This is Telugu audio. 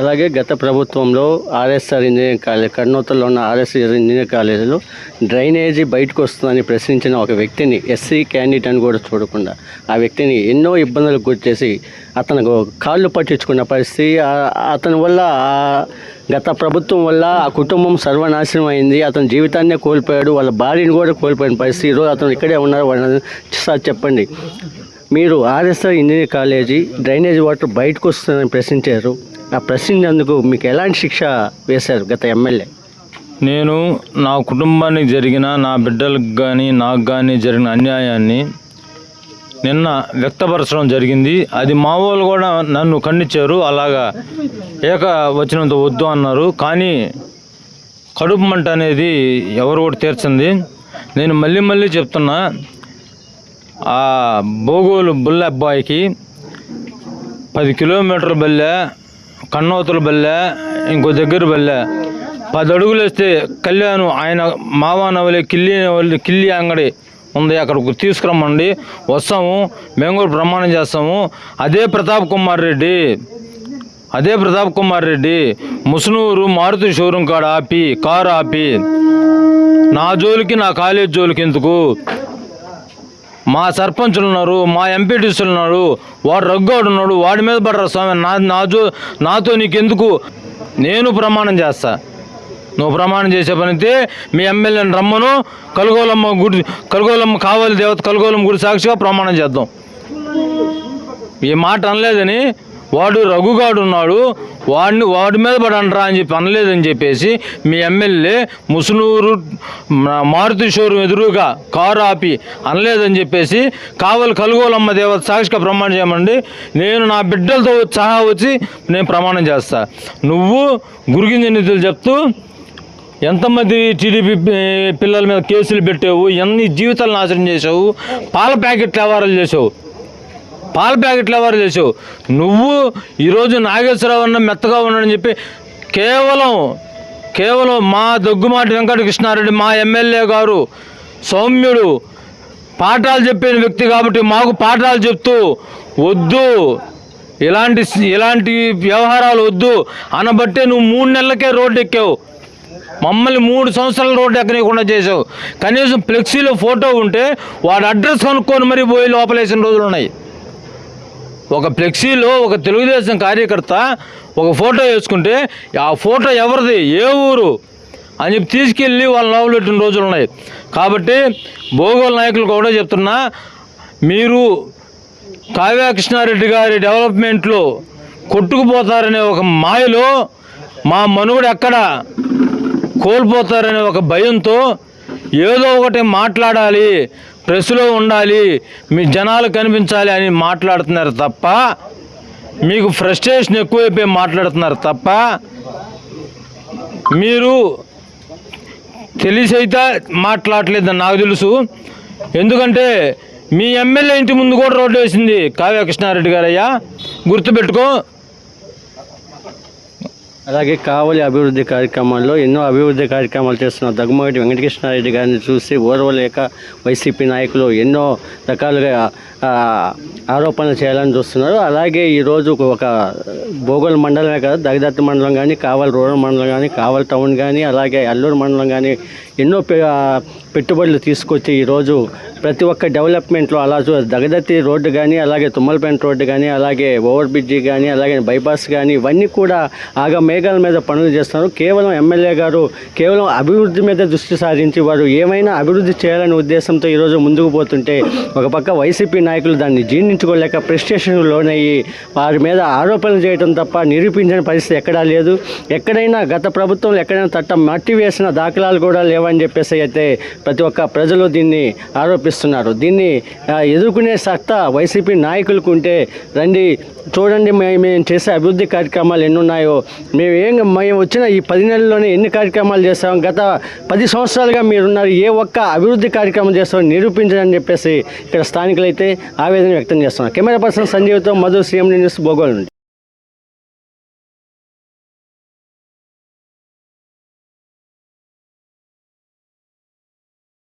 అలాగే గత ప్రభుత్వంలో ఆర్ఎస్ఆర్ ఇంజనీరింగ్ కాలేజ్ కర్నూతలో ఉన్న ఆర్ఎస్ఆర్ ఇంజనీరింగ్ కాలేజీలో డ్రైనేజీ బయటకు వస్తుందని ప్రశ్నించిన ఒక వ్యక్తిని ఎస్సీ క్యాండిడేట్ అని కూడా చూడకుండా ఆ వ్యక్తిని ఎన్నో ఇబ్బందులకు గురిచేసి అతను కాళ్ళు పట్టించుకున్న పరిస్థితి. అతని వల్ల గత ప్రభుత్వం వల్ల ఆ కుటుంబం సర్వనాశనం అయింది. అతని జీవితాన్నే కోల్పోయాడు. వాళ్ళ భార్యను కూడా కోల్పోయిన పరిస్థితి. ఈరోజు అతను ఇక్కడే ఉన్నారు. వాళ్ళని సార్ చెప్పండి. మీరు RSR engineering college drainage water బయటకు వస్తుందని ప్రశ్నించారు. నా ప్రశ్నించినందుకు మీకు ఎలాంటి శిక్ష వేశారు గత ఎమ్మెల్యే? నేను నా కుటుంబానికి జరిగిన నా బిడ్డలకు కానీ నాకు కానీ జరిగిన అన్యాయాన్ని నిన్న వ్యక్తపరచడం జరిగింది. అది మా వాళ్ళు కూడా నన్ను ఖండించారు. అలాగా ఏక వచ్చినంత వద్దు అన్నారు. కానీ కడుపు మంట అనేది ఎవరు కూడా తీర్చింది. నేను మళ్ళీ మళ్ళీ చెప్తున్నా ఆ బోగోలు బుల్ల అబ్బాయికి పది కిలోమీటర్ల బల్లె కన్నోతుల బల్లె ఇంకో దగ్గర బల్లె. పది అడుగులు వేస్తే కళ్యాణం ఆయన మావానవలి కిల్లి కిల్లి అంగడి ఉంది అక్కడికి తీసుకురమ్మండి. వస్తాము మేము కూడా ప్రమాణం చేస్తాము. అదే ప్రతాప్ కుమార్ రెడ్డి అదే ప్రతాప్ కుమార్ రెడ్డి ముసునూరు మారుతి షోరూం కాడ ఆపి కారు ఆపి. నా జోలికి నా కాలేజ్ జోలికి ఎందుకు? మా సర్పంచులు ఉన్నారు మా ఎంపీటీసీలు ఉన్నారు వాడు రగ్గోడు ఉన్నాడు వాడి మీద పడరా స్వామి నా నాతో నాతో నీకెందుకు? నేను ప్రమాణం చేస్తా. నువ్వు ప్రమాణం చేసే పనితే మీ ఎమ్మెల్యేని రమ్మను కలుగోలమ్మ గుడి కలుగోలమ్మ కావాలి దేవత కలుగోలమ్మ గుడి సాక్షిగా ప్రమాణం చేద్దాం. ఈ మాట అనలేదని వాడు రఘుగాడు ఉన్నాడు వాడిని వాడి మీద పడంట్రా అని చెప్పి అనలేదని చెప్పేసి మీ ఎమ్మెల్యే ముసునూరు మారుతి షోరూమ్ ఎదురుగా కారు ఆపి అనలేదని చెప్పేసి కావలి కలుగోలమ్మ దేవత సాక్షిగా ప్రమాణం చేయమండి. నేను నా బిడ్డలతో సహా వచ్చి నేను ప్రమాణం చేస్తా. నువ్వు గురిగింజ నిధులు చెప్తూ ఎంతమంది టీడీపీ పిల్లల మీద కేసులు పెట్టావు ఎన్ని జీవితాలు నాశనం చేసావు పాల ప్యాకెట్ వ్యవహారాలు చేసావు పాల ప్యాకెట్లు ఎవరు చేసావు నువ్వు ఈరోజు నాగేశ్వరరావు అన్న మెత్తగా ఉన్నాడని చెప్పి కేవలం కేవలం మా దగ్గుమాటి వెంకటకృష్ణారెడ్డి మా ఎమ్మెల్యే గారు సౌమ్యుడు పాఠాలు చెప్పిన వ్యక్తి కాబట్టి మాకు పాఠాలు చెప్తూ వద్దు. ఇలాంటి ఇలాంటి వ్యవహారాలు వద్దు. అనబట్టే నువ్వు మూడు నెలలకే రోడ్డు ఎక్కావు. మమ్మల్ని మూడు సంవత్సరాల రోడ్డు ఎక్కనీయకుండా చేసావు కనీసం ఫ్లెక్సీలో ఫోటో ఉంటే వాడు అడ్రస్ కనుక్కొని మరీ పోయి లోపలేసిన రోజులు ఉన్నాయి. ఒక ఫ్లెక్సీలో ఒక తెలుగుదేశం కార్యకర్త ఒక ఫోటో వేసుకుంటే ఆ ఫోటో ఎవరిది? ఏ ఊరు? అని చెప్పి తీసుకెళ్ళి వాళ్ళ లోపల పెట్టిన రోజులు ఉన్నాయి. కాబట్టి భోగోల నాయకులు కూడా చెప్తున్నా మీరు కావ్య కృష్ణారెడ్డి గారి డెవలప్మెంట్లో కొట్టుకుపోతారనే ఒక మాయలో మా మనుగుడు ఎక్కడ? కోల్పోతారనే ఒక భయంతో ఏదో ఒకటి మాట్లాడాలి. ప్రెస్లో ఉండాలి మీ జనాలు కనిపించాలి అని మాట్లాడుతున్నారు తప్ప మీకు ఫ్రస్ట్రేషన్ ఎక్కువైపోయి మాట్లాడుతున్నారు తప్ప మీరు తెలిసైతే మాట్లాడలేదని నాకు తెలుసు. ఎందుకంటే మీ ఎమ్మెల్యే ఇంటి ముందు కూడా రోడ్డు వేసింది కావ్య కృష్ణారెడ్డి గారయ్యా. గుర్తుపెట్టుకో అలాగే కావలి అభివృద్ధి కార్యక్రమాల్లో ఎన్నో అభివృద్ధి కార్యక్రమాలు చేస్తున్న దగ్గుమాటి వెంకటకృష్ణారెడ్డి గారిని చూసి ఓర్వలేక వైసీపీ నాయకులు ఎన్నో రకాలుగా ఆరోపణలు చేయాలని చూస్తున్నారు. అలాగే ఈరోజు ఒక భోగోల్ మండలమే కదా దగదత్త మండలం కానీ కావల్ రూరల్ మండలం కానీ కావలి టౌన్ కానీ అలాగే అల్లూరు మండలం కానీ ఎన్నో పెట్టుబడులు తీసుకొచ్చి ఈరోజు ప్రతి ఒక్క డెవలప్మెంట్లో అలా చూ దగదత్తి రోడ్డు కానీ అలాగే తుమ్మలపేంట రోడ్డు కానీ అలాగే ఓవర్ బ్రిడ్జి కానీ అలాగే బైపాస్ కానీ ఇవన్నీ కూడా ఆగా మేఘాల మీద పనులు చేస్తున్నారు. కేవలం ఎమ్మెల్యే గారు కేవలం అభివృద్ధి మీద దృష్టి సారించి వారు ఏమైనా అభివృద్ధి చేయాలనే ఉద్దేశంతో ఈరోజు ముందుకు పోతుంటే ఒక పక్క వైసీపీ నాయకులు దాన్ని జీర్ణించుకోలేక ప్రెస్టేషన్కు లోనయ్యి వారి మీద ఆరోపణలు చేయడం తప్ప నిరూపించిన పరిస్థితి ఎక్కడా లేదు. ఎక్కడైనా గత ప్రభుత్వంలో ఎక్కడైనా తట్ట మట్టి వేసిన దాఖలాలు కూడా లేవని చెప్పేసి అయితే ప్రతి ఒక్క ప్రజలు దీన్ని ఆరోపిస్తున్నారు. దీన్ని ఎదుర్కొనే సత్తా వైసీపీ నాయకులకు ఉంటే రండి చూడండి మేము చేసే అభివృద్ధి కార్యక్రమాలు ఎన్ని ఉన్నాయో మేము ఏం మేము వచ్చిన ఈ పది నెలల్లోనే ఎన్ని కార్యక్రమాలు చేస్తాం గత పది సంవత్సరాలుగా మీరున్నారు. ఏ ఒక్క అభివృద్ధి కార్యక్రమం చేస్తామో నిరూపించని చెప్పేసి ఇక్కడ స్థానికులైతే ఆవేదన వ్యక్తం చేస్తున్నారు. కెమెరా పర్సన్ సంజీవ్తో మధు సీఎం న్యూస్ భోగోల్ నుండి.